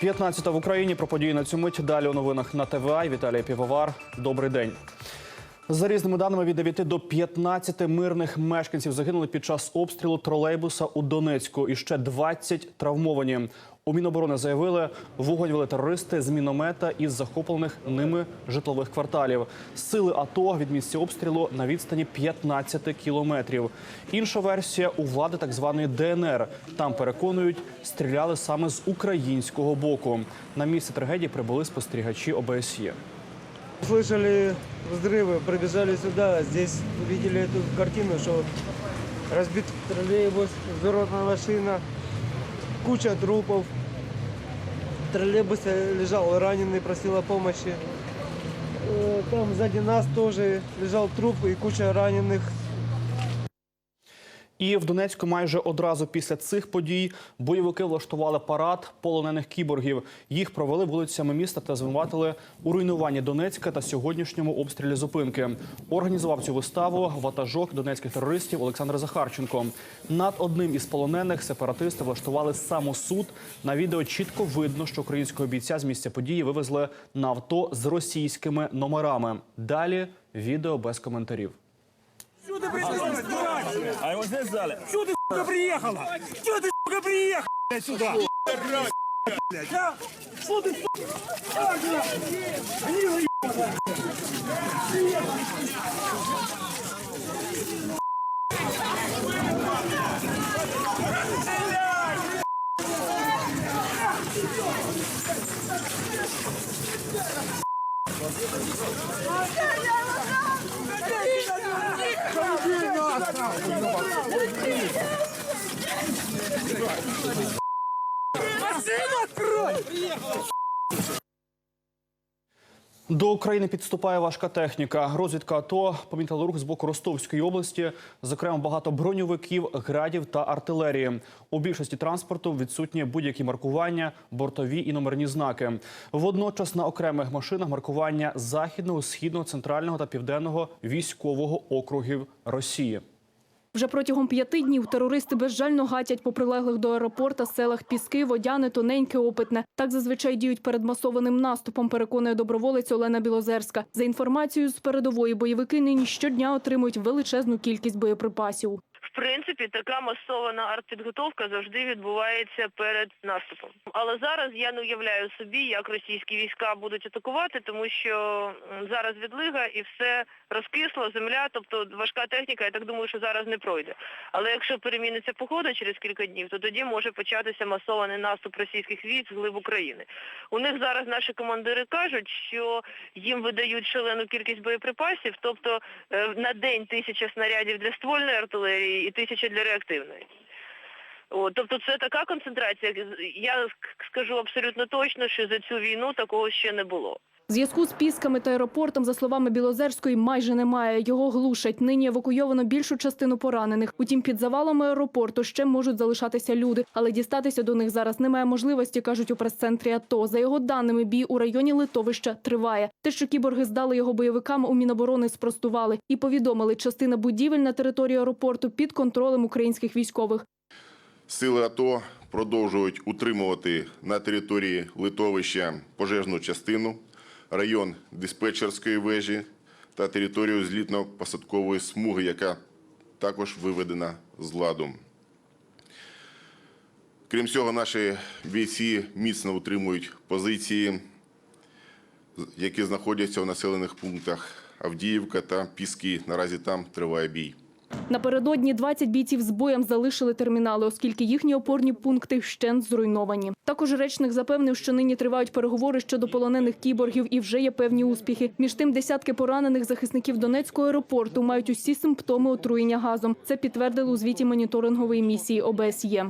15 в Україні про події на цю мить. Далі у новинах на ТВА. Віталій Півовар. Добрий день. За різними даними від 9 до 15 мирних мешканців загинули під час обстрілу тролейбуса у Донецьку. І ще 20 травмовані. У Міноборони заявили, вогонь вели терористи з міномета із захоплених ними житлових кварталів. Сили АТО від місця обстрілу на відстані 15 кілометрів. Інша версія у влади так званої ДНР. Там переконують, стріляли саме з українського боку. На місце трагедії прибули спостерігачі ОБСЄ. Слышали взрывы, пробежали сюда. Здесь увидели эту картину, что разбит троллейбус, взорвана машина, куча трупов. В троллейбусе лежал раненый, просил о помощи. Э, Там сзади нас тоже лежал труп и куча раненых. І в Донецьку майже одразу після цих подій бойовики влаштували парад полонених кіборгів. Їх провели вулицями міста та звинуватили у руйнуванні Донецька та сьогоднішньому обстрілі зупинки. Організував цю виставу ватажок донецьких терористів Олександр Захарченко. Над одним із полонених сепаратисти влаштували самосуд. На відео чітко видно, що українського бійця з місця події вивезли на авто з російськими номерами. Далі відео без коментарів. Приехала? А его здесь взяли? Что ты, сука, приехала? Что ты, сука, приехала блядь, сюда? Блядь, а? Что ты, сука? А, блядь? Гнила, ебаная. Машину открой! До України підступає важка техніка. Розвідка АТО помітила рух з боку Ростовської області, зокрема багато броньовиків, градів та артилерії. У більшості транспорту відсутні будь-які маркування, бортові і номерні знаки. Водночас на окремих машинах маркування західного, східного, центрального та південного військового округів Росії. Вже протягом п'яти днів терористи безжально гатять по прилеглих до аеропорта селах Піски, Водяне, Тоненьке, Опитне. Так зазвичай діють перед масованим наступом, переконує доброволець Олена Білозерська. За інформацією з передової, бойовики нині щодня отримують величезну кількість боєприпасів. Принципі, така масована артпідготовка завжди відбувається перед наступом. Але зараз я не уявляю собі, як російські війська будуть атакувати, тому що зараз відлига і все розкисло, земля, тобто важка техніка, я так думаю, що зараз не пройде. Але якщо переміниться погода через кілька днів, то тоді може початися масований наступ російських військ з глиб України. У них зараз наші командири кажуть, що їм видають шалену кількість боєприпасів, тобто е, на день тисяча снарядів для ствольної артилерії і тисяча для реактивної. О, тобто це така концентрація. Я скажу абсолютно точно, що за цю війну такого ще не було. Зв'язку з Пісками та аеропортом, за словами Білозерської, майже немає. Його глушать. Нині евакуйовано більшу частину поранених. Утім, під завалами аеропорту ще можуть залишатися люди, але дістатися до них зараз немає можливості, кажуть у прес-центрі АТО. За його даними, бій у районі Литовища триває. Те, що кіборги здали його бойовикам, у Міноборони спростували і повідомили, частина будівель на території аеропорту під контролем українських військових. Сили АТО продовжують утримувати на території литовища пожежну частину, район диспетчерської вежі та територію злітно-посадкової смуги, яка також виведена з ладу. Крім цього, наші бійці міцно утримують позиції, які знаходяться в населених пунктах Авдіївка та Піски. Наразі там триває бій. Напередодні 20 бійців з боєм залишили термінали, оскільки їхні опорні пункти вщент зруйновані. Також речник запевнив, що нині тривають переговори щодо полонених кіборгів і вже є певні успіхи. Між тим, десятки поранених захисників Донецького аеропорту мають усі симптоми отруєння газом. Це підтвердили у звіті моніторингової місії ОБСЄ.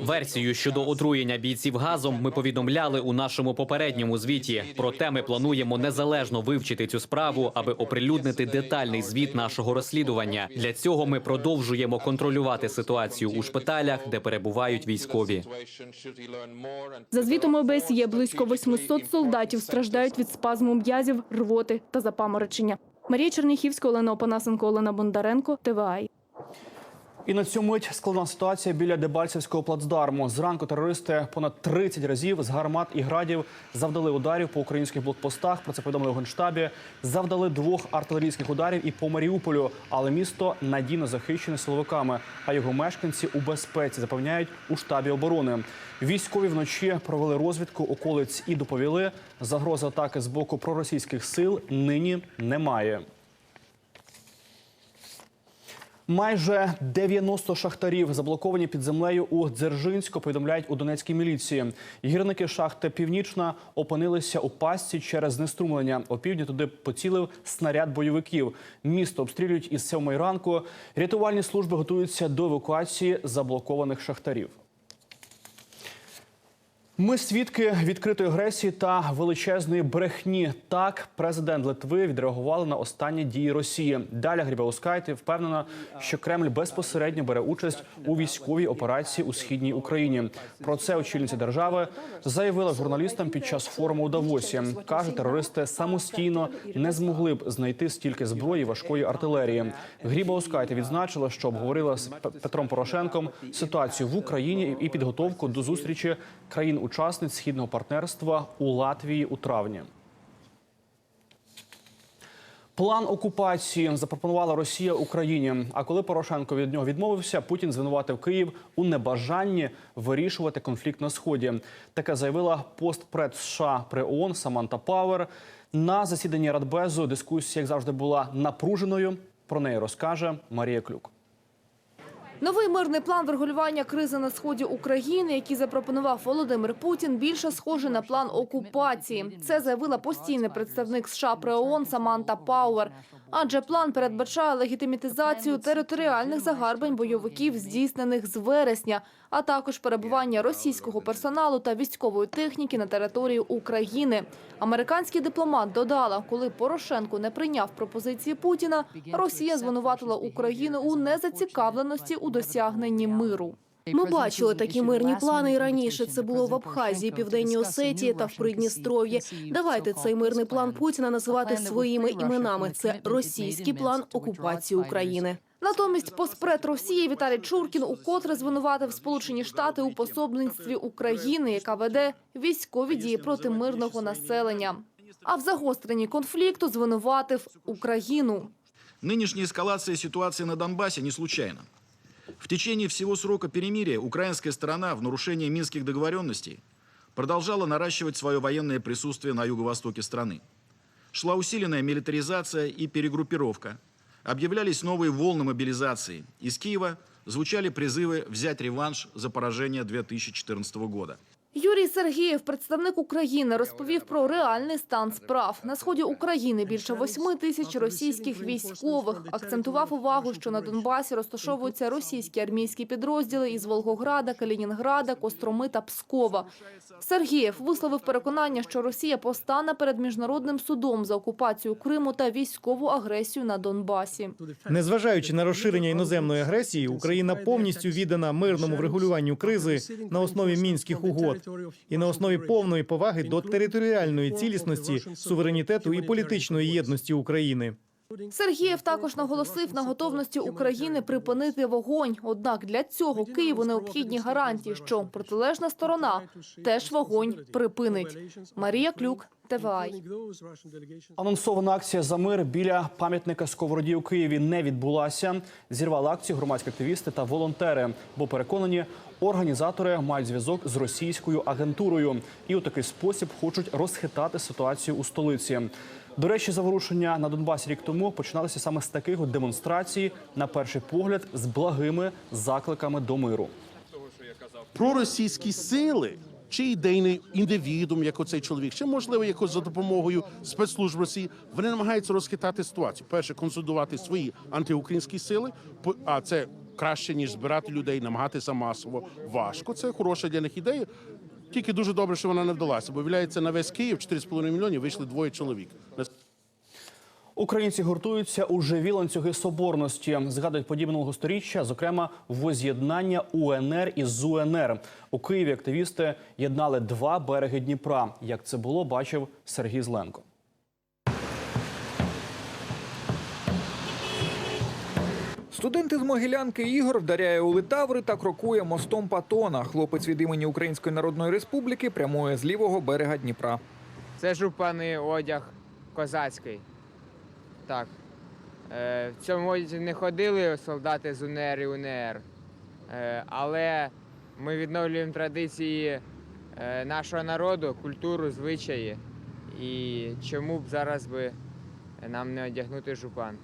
Версію щодо отруєння бійців газом ми повідомляли у нашому попередньому звіті. Проте ми плануємо незалежно вивчити цю справу, аби оприлюднити детальний звіт нашого розслідування. Для цього ми продовжуємо контролювати ситуацію у шпиталях, де перебувають військові. За звітом ОБСЄ близько 800 солдатів страждають від спазму м'язів, рвоти та запаморочення. Марія Черніхівська, Олена Опанасенко, Олена Бондаренко, ТВА. І на цю мить складна ситуація біля Дебальцевського плацдарму. Зранку терористи понад 30 разів з гармат і градів завдали ударів по українських блокпостах. Про це повідомили у генштабі. Завдали двох артилерійських ударів і по Маріуполю, але місто надійно захищене силовиками. А його мешканці у безпеці запевняють у штабі оборони. Військові вночі провели розвідку околиць і доповіли, загрози атаки з боку проросійських сил нині немає. Майже 90 шахтарів заблоковані під землею у Дзержинську, повідомляють у Донецькій міліції. Гірники шахти Північна опинилися у пастці через знеструмлення. Опівдні туди поцілив снаряд бойовиків. Місто обстрілюють із сьомої ранку. Рятувальні служби готуються до евакуації заблокованих шахтарів. Ми свідки відкритої агресії та величезної брехні. Так, президент Литви відреагували на останні дії Росії. Далі Грібаускайте впевнена, що Кремль безпосередньо бере участь у військовій операції у східній Україні. Про це очільниця держави заявила журналістам під час форуму у Давосі. каже, терористи самостійно не змогли б знайти стільки зброї важкої артилерії. Грібаускайте відзначила, що обговорила з Петром Порошенком ситуацію в Україні і підготовку до зустрічі країн-учасниць східного партнерства у Латвії у травні. План окупації запропонувала Росія Україні. А коли Порошенко від нього відмовився, Путін звинуватив Київ у небажанні вирішувати конфлікт на сході. Таке заявила постпред США при ООН Саманта Пауер. На засіданні Радбезу дискусія, як завжди, була напруженою. Про неї розкаже Марія Клюк. Новий мирний план врегулювання кризи на сході України, який запропонував Володимир Путін, більше схожий на план окупації. Це заявила постійний представник США при ООН Саманта Пауер. Адже план передбачає легітимітизацію територіальних загарбень бойовиків, здійснених з вересня, а також перебування російського персоналу та військової техніки на території України. Американський дипломат додала, коли Порошенко не прийняв пропозиції Путіна, Росія звинуватила Україну у незацікавленості у досягненні миру. Ми бачили такі мирні плани і раніше. Це було в Абхазії, Південній Осетії та в Придністров'ї. Давайте цей мирний план Путіна називати своїми іменами. Це російський план окупації України. Натомість поспред Росії Віталій Чуркін укотре звинуватив Сполучені Штати у пособництві України, яка веде військові дії проти мирного населення. А в загостренні конфлікту звинуватив Україну. Нынешняя эскалация ситуации на Донбассе не случайна. В течение всего срока перемирия украинская сторона в нарушение минских договоренностей продолжала наращивать свое военное присутствие на юго-востоке страны. Шла усиленная милитаризация и перегруппировка. Объявлялись новые волны мобилизации. Из Киева звучали призывы взять реванш за поражение 2014 года. Юрій Сергієв, представник України, розповів про реальний стан справ. На сході України більше восьми тисяч російських військових. Акцентував увагу, що на Донбасі розташовуються російські армійські підрозділи із Волгограда, Калінінграда, Костроми та Пскова. Сергієв висловив переконання, що Росія постане перед міжнародним судом за окупацію Криму та військову агресію на Донбасі. Незважаючи на розширення іноземної агресії, Україна повністю віддана мирному врегулюванню кризи на основі мінських угод і на основі повної поваги до територіальної цілісності, суверенітету і політичної єдності України. Сергієв також наголосив на готовності України припинити вогонь. Однак для цього Києву необхідні гарантії, що протилежна сторона теж вогонь припинить. Марія Клюк, ТВАЙ. Анонсована акція за мир біля пам'ятника Сковороді у Києві не відбулася. Зірвали акцію громадські активісти та волонтери, бо переконані, організатори мають зв'язок з російською агентурою і у такий спосіб хочуть розхитати ситуацію у столиці. До речі, заворушення на Донбасі рік тому починалися саме з таких от демонстрацій, на перший погляд, з благими закликами до миру. проросійські сили, чи ідейний індивідум, як оцей чоловік, чи можливо якось за допомогою спецслужб Росії, вони намагаються розхитати ситуацію. Перше, консолідувати свої антиукраїнські сили, а це краще ніж збирати людей, намагатися масово. Важко. Це хороша для них ідея. Тільки дуже добре, що вона не вдалася, бо виявляється, на весь Київ 4,5 мільйонів вийшли двоє чоловік. Українці гуртуються у живі ланцюги соборності. Згадують подібного сторіччя, зокрема, воз'єднання УНР із УНР. У Києві активісти єднали два береги Дніпра. Як це було, бачив Сергій Зленко. Студент із Могилянки Ігор вдаряє у литаври та крокує мостом Патона. Хлопець від імені Української Народної Республіки прямує з лівого берега Дніпра. Це жупаний одяг козацький. Так. Е, в цьому одязі не ходили солдати з УНР і УНР. Е, але ми відновлюємо традиції е, нашого народу, культуру, звичаї. І чому б зараз би нам не одягнути жупан?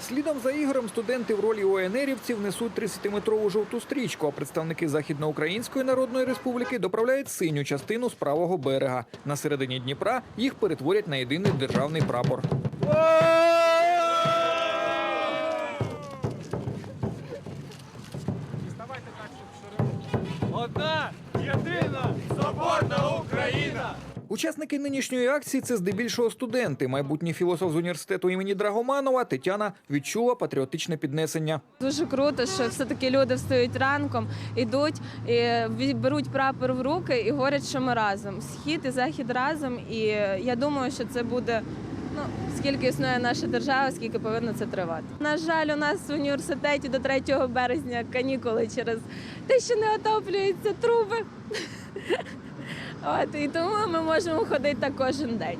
Слідом за Ігорем студенти в ролі ОНРівців несуть 30-метрову жовту стрічку, а представники Західноукраїнської Народної Республіки доправляють синю частину з правого берега. На середині Дніпра їх перетворять на єдиний державний прапор. Одна, єдина, соборна Україна! Учасники нинішньої акції це здебільшого студенти. Майбутній філософ з університету імені Драгоманова Тетяна відчула патріотичне піднесення. Дуже круто, що все-таки люди встають ранком, ідуть, і беруть прапор в руки і говорять, що ми разом. Схід і захід разом. І я думаю, що це буде. Ну, скільки існує наша держава, скільки повинно це тривати. На жаль, у нас в університеті до 3 березня канікули через те, що не отоплюються труби. От, і тому ми можемо ходити так кожен день.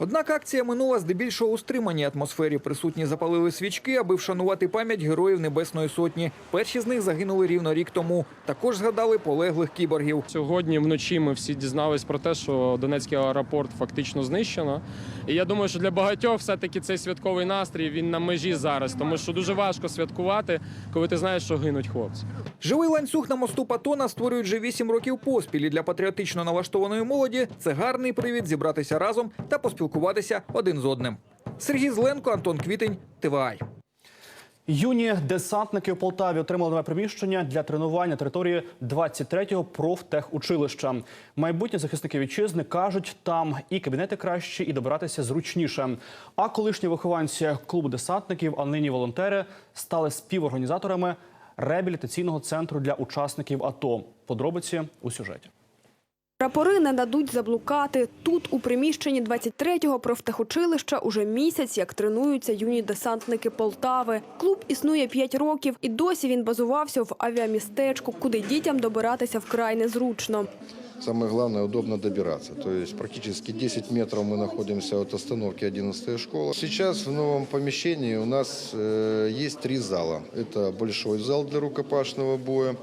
Однак акція минула здебільшого у стриманій атмосфері. Присутні запалили свічки, аби вшанувати пам'ять героїв Небесної Сотні. Перші з них загинули рівно рік тому. Також згадали полеглих кіборгів. Сьогодні вночі ми всі дізнались про те, що Донецький аеропорт фактично знищено. І я думаю, що для багатьох все-таки цей святковий настрій він на межі зараз, тому що дуже важко святкувати, коли ти знаєш, що гинуть хлопці. Живий ланцюг на мосту Патона створюють вже вісім років поспіль. І для патріотично налаштованої молоді це гарний привід зібратися разом та поспілкуватися один з одним. Сергій Зленко, Антон Квітень, ТВАЙ. Юні десантники у Полтаві отримали нове приміщення для тренувань на території 23-го профтехучилища. Майбутні захисники вітчизни кажуть, там і кабінети кращі, і добиратися зручніше. А колишні вихованці клубу десантників, а нині волонтери, стали співорганізаторами реабілітаційного центру для учасників АТО. Подробиці у сюжеті. Прапори не дадуть заблукати. Тут, у приміщенні 23-го профтехучилища, уже місяць, як тренуються юні десантники Полтави. Клуб існує 5 років, і досі він базувався в авіамістечку, куди дітям добиратися вкрай незручно. Самое главное, удобно добираться. То есть практически 10 метров мы находимся от остановки 11 школы. Сейчас в новом помещении у нас э, есть три зала. Это большой зал для рукопашного боя,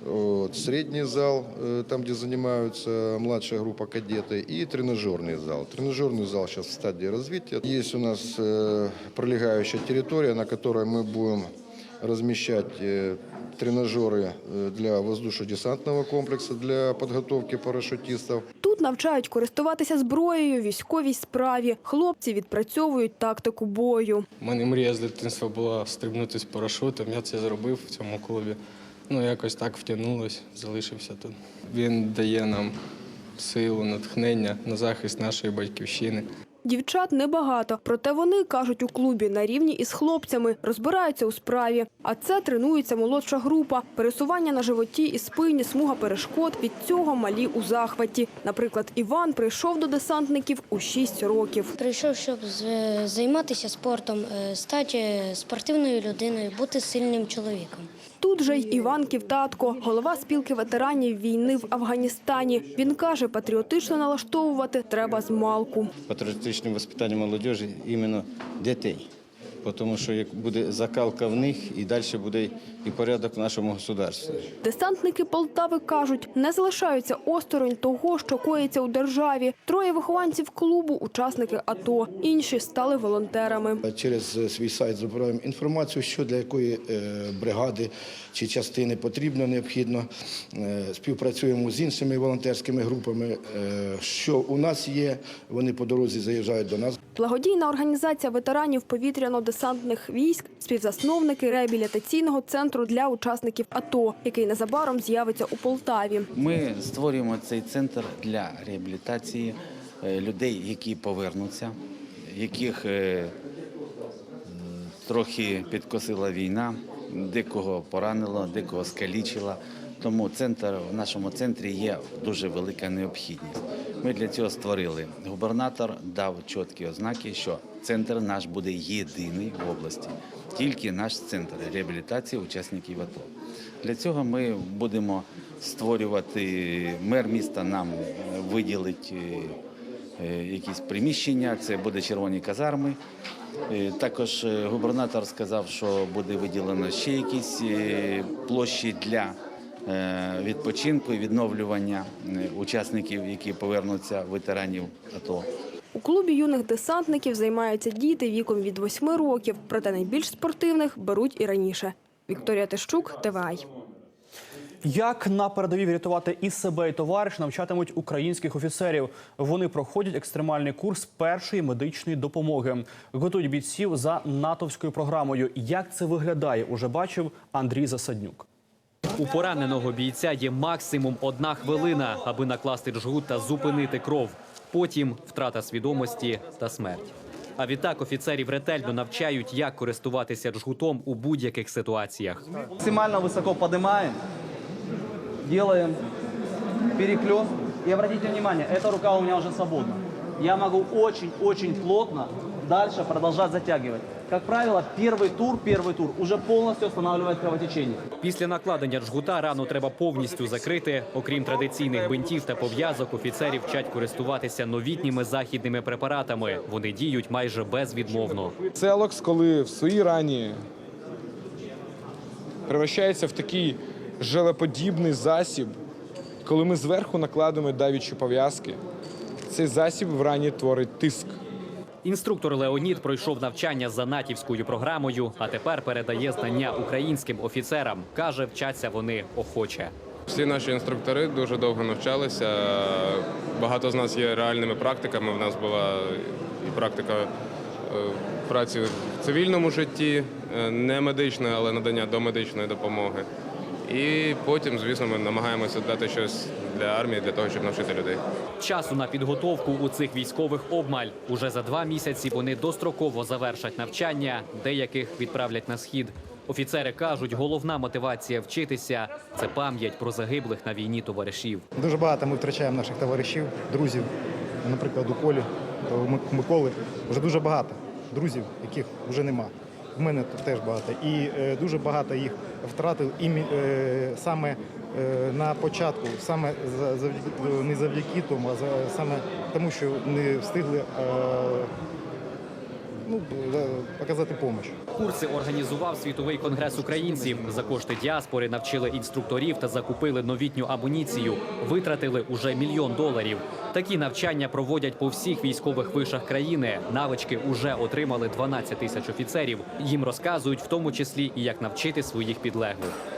вот, средний зал, э, там, где занимаются младшая группа кадеты, и тренажерный зал. Тренажерный зал сейчас в стадии развития. Есть у нас э, пролегающая территория, на которой мы будем размещать э, тренажеры э, для воздушно-десантного комплекса, для подготовки парашютистов. Тут навчають користуватися зброєю, військовій справі. Хлопці відпрацьовують тактику бою. У мене мрія з дитинства була стрибнути з парашутом. Я це зробив в цьому клубі. Ну, якось так втягнулось, залишився тут. Він дає нам силу, натхнення на захист нашої батьківщини. Дівчат небагато, проте вони, кажуть, у клубі на рівні із хлопцями, розбираються у справі. А це тренується молодша група. Пересування на животі і спині, смуга перешкод. Від цього малі у захваті. Наприклад, Іван прийшов до десантників у 6 років. Прийшов, щоб з- займатися спортом, е, стати спортивною людиною, бути сильним чоловіком. Тут же й Іван Ківтатко, голова спілки ветеранів війни в Афганістані. Він каже, патріотично налаштовувати треба з малку. Патріотичне воспитання молодежі іменно дітей. Тому що як буде закалка в них, і далі буде і порядок в нашому государстві. Десантники Полтави кажуть, не залишаються осторонь того, що коїться у державі. Троє вихованців клубу – учасники АТО, інші стали волонтерами. Через свій сайт збираємо інформацію, що для якої е, бригади чи частини потрібно, необхідно. Е, Співпрацюємо з іншими волонтерськими групами. Е, Що у нас є, вони по дорозі заїжджають до нас. Благодійна організація ветеранів повітряно-десантних військ, співзасновники реабілітаційного центру для учасників АТО, який незабаром з'явиться у Полтаві. Ми створюємо цей центр для реабілітації е, людей, які повернуться, яких е, трохи підкосила війна, декого поранило, декого скалічила. Тому центр в нашому центрі є дуже велика необхідність. Ми для цього створили. Губернатор дав чіткі ознаки, що центр наш буде єдиний в області. Тільки наш центр реабілітації учасників АТО. Для цього ми будемо створювати мер міста нам виділить е, е, якісь приміщення. Це буде червоні казарми. Е, Також е, губернатор сказав, що буде виділено ще якісь е, площі для е, відпочинку і відновлювання е, учасників, які повернуться ветеранів АТО. У клубі юних десантників займаються діти віком від 8 років, проте найбільш спортивних беруть і раніше. Вікторія Тищук, ТВАЙ. Як на передовій врятувати і себе, і товариш навчатимуть українських офіцерів. Вони проходять екстремальний курс першої медичної допомоги. Готують бійців за натовською програмою. Як це виглядає, уже бачив Андрій Засаднюк. У пораненого бійця є максимум одна хвилина, аби накласти джгут та зупинити кров. Потім втрата свідомості та смерть. А відтак офіцерів ретельно навчають, як користуватися джгутом у будь-яких ситуаціях. Максимально высоко поднимаем, делаем переклен. И обратите внимание, эта рука у меня уже свободна. Я могу очень-очень плотно дальше продолжать затягивать. Как правило, первый тур, первый тур уже полностью останавливает кровотечение. Після накладення джгута рану треба повністю закрити. Окрім традиційних бинтів та пов'язок, офіцерів вчать користуватися новітніми західними препаратами. Вони діють майже безвідмовно. Целокс, коли в своїй рані превращається в такий желеподібний засіб, коли ми зверху накладемо давічі пов'язки, цей засіб в рані творить тиск. Інструктор Леонід пройшов навчання за натівською програмою, а тепер передає знання українським офіцерам. каже, вчаться вони охоче. Всі наші інструктори дуже довго навчалися. Багато з нас є реальними практиками. У нас була і практика е, праці в цивільному житті, е, не медичної, але надання домедичної допомоги. І потім, звісно, ми намагаємося дати щось для армії, для того, щоб навчити людей. Часу на підготовку у цих військових обмаль. Уже за два місяці вони достроково завершать навчання, деяких відправлять на схід. Офіцери кажуть, головна мотивація вчитися це пам'ять про загиблих на війні товаришів. Дуже багато ми втрачаємо наших товаришів, друзів. Наприклад, у Колі, у Миколи вже дуже багато друзів, яких вже нема. У мене тут теж багато. І е, дуже багато їх втратив і е, саме е, на початку, саме не завдяки тому, а саме тому, що не встигли ну, показати допомогу. Курси організував світовий конгрес українців. За кошти діаспори навчили інструкторів та закупили новітню амуніцію. Витратили уже мільйон доларів. Такі навчання проводять по всіх військових вишах країни. Навички уже отримали 12 тисяч офіцерів. Їм розказують в тому числі і як навчити своїх підлеглих.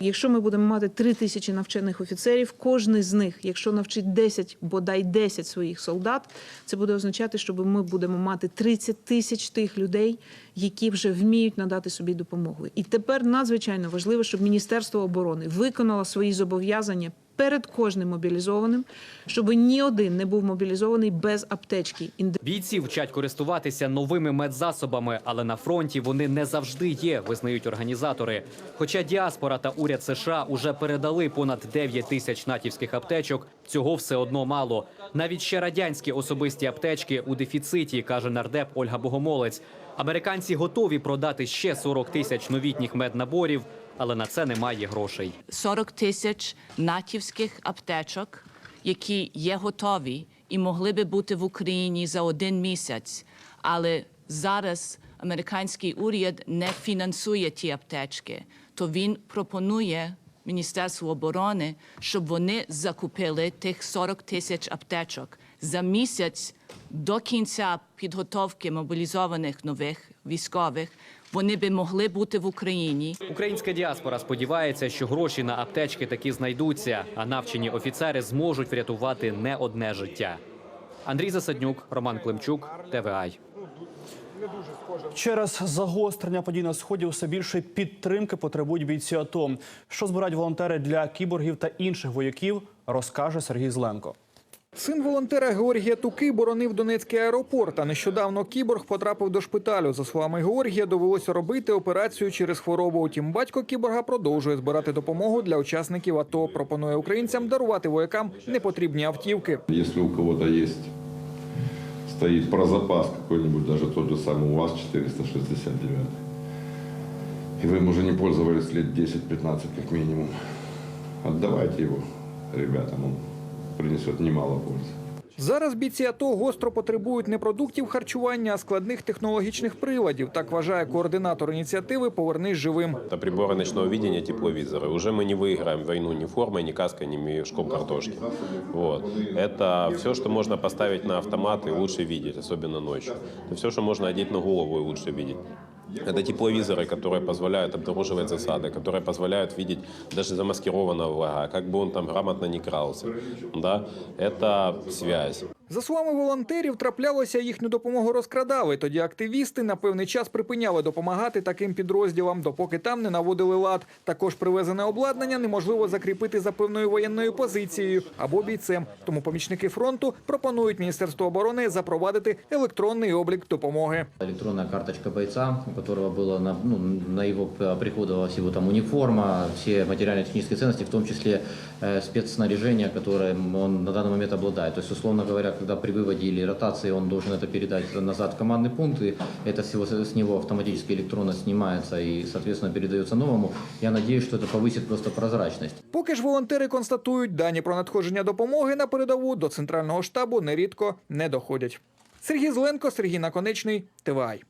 Якщо ми будемо мати три тисячі навчених офіцерів, кожен з них, якщо навчить 10, бодай 10 своїх солдат, це буде означати, що ми будемо мати 30 тисяч тих людей, які вже вміють надати собі допомогу. І тепер надзвичайно важливо, щоб Міністерство оборони виконало свої зобов'язання перед кожним мобілізованим, щоб ні один не був мобілізований без аптечки. Бійці вчать користуватися новими медзасобами, але на фронті вони не завжди є, визнають організатори. Хоча діаспора та уряд США уже передали понад 9 тисяч натівських аптечок, цього все одно мало. Навіть ще радянські особисті аптечки у дефіциті, каже нардеп Ольга Богомолець. Американці готові продати ще 40 тисяч новітніх меднаборів, але на це немає грошей. 40 тисяч натівських аптечок, які є готові і могли би бути в Україні за один місяць. Але зараз американський уряд не фінансує ті аптечки, то він пропонує Міністерству оборони, щоб вони закупили тих 40 тисяч аптечок за місяць до кінця підготовки мобілізованих нових військових. Вони би могли бути в Україні. Українська діаспора сподівається, що гроші на аптечки таки знайдуться, а навчені офіцери зможуть врятувати не одне життя. Андрій Засаднюк, Роман Климчук, ТВАЙ. Через загострення подій на сході все більше підтримки потребують бійці АТО. Що збирають волонтери для кіборгів та інших вояків, розкаже Сергій Зленко. Син волонтера Георгія Туки боронив Донецький аеропорт. А нещодавно кіборг потрапив до шпиталю. За словами Георгія, довелося робити операцію через хворобу. Утім, батько кіборга продовжує збирати допомогу для учасників АТО. Пропонує українцям дарувати воякам непотрібні автівки. Если у кого-то есть, стоит про запас какой-нибудь, даже тот же самый УАЗ-469, и вы им уже не пользовались лет 10-15 как минимум, отдавайте его ребятам, принесет немало пользы. Зараз бійці АТО гостро потребують не продуктів харчування, а складних технологічних приладів. Так вважає координатор ініціативи Повернись живим. Это приборы ночного видения, тепловизоры. Уже мы не выиграем войну ни формой, ни каской, ни мешком картошки. Вот. Это все, что можно поставить на автомат и лучше видеть, особенно ночью. Это все, что можно одеть на голову и лучше видеть. Это тепловизоры, которые позволяют обнаруживать засады, которые позволяют видеть даже замаскированного врага, как бы он там грамотно не крался. Да? Это связь. За словами волонтерів, траплялося їхню допомогу розкрадали. Тоді активісти на певний час припиняли допомагати таким підрозділам, допоки там не наводили лад. Також привезене обладнання неможливо закріпити за певною воєнною позицією або бійцем. Тому помічники фронту пропонують Міністерству оборони запровадити електронний облік допомоги. Электронная карточка бойца, у которого было на, ну, на его п- приходовалась его там униформа, все материально-технические ценности, в том числе э, спецснаряжение, которым он на данный момент обладает. То есть, условно говоря, когда при выводе или ротации он должен это передать назад в командный пункт, и это всего с него автоматически электронно снимается и, соответственно, передается новому. Я надеюсь, что это повысит просто прозрачность. Поки ж волонтери констатують, дані про надходження допомоги на передову до центрального штабу нерідко не доходять. Сергій Зеленко, Сергій Наконечний, ТВАЙ.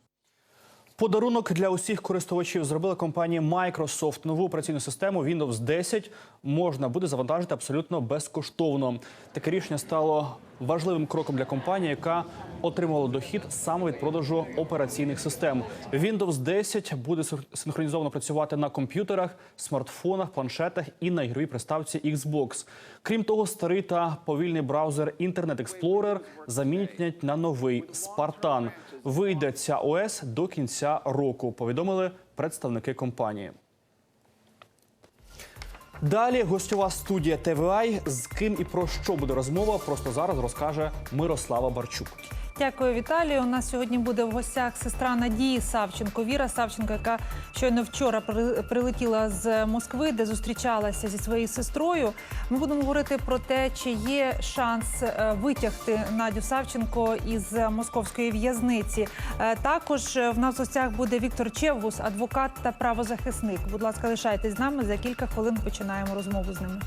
Подарунок для усіх користувачів зробила компанія Microsoft. Нову операційну систему Windows 10 можна буде завантажити абсолютно безкоштовно. Таке рішення стало важливим кроком для компанії, яка отримувала дохід саме від продажу операційних систем. Windows 10 буде синхронізовано працювати на комп'ютерах, смартфонах, планшетах і на ігровій приставці Xbox. Крім того, старий та повільний браузер Internet Explorer замінять на новий Spartan. Вийде ця ОС до кінця року. Повідомили представники компанії. Далі гостьова студія ТВАЙ. З ким і про що буде розмова? Просто зараз розкаже Мирослава Барчук. Дякую, Віталію. У нас сьогодні буде в гостях сестра Надії Савченко, Віра Савченко, яка щойно вчора при- прилетіла з Москви, де зустрічалася зі своєю сестрою. Ми будемо говорити про те, чи є шанс е, витягти Надю Савченко із московської в'язниці. Е, Також е, в нас в гостях буде Віктор Чевгус, адвокат та правозахисник. Будь ласка, лишайтесь з нами. За кілька хвилин починаємо розмову з ними.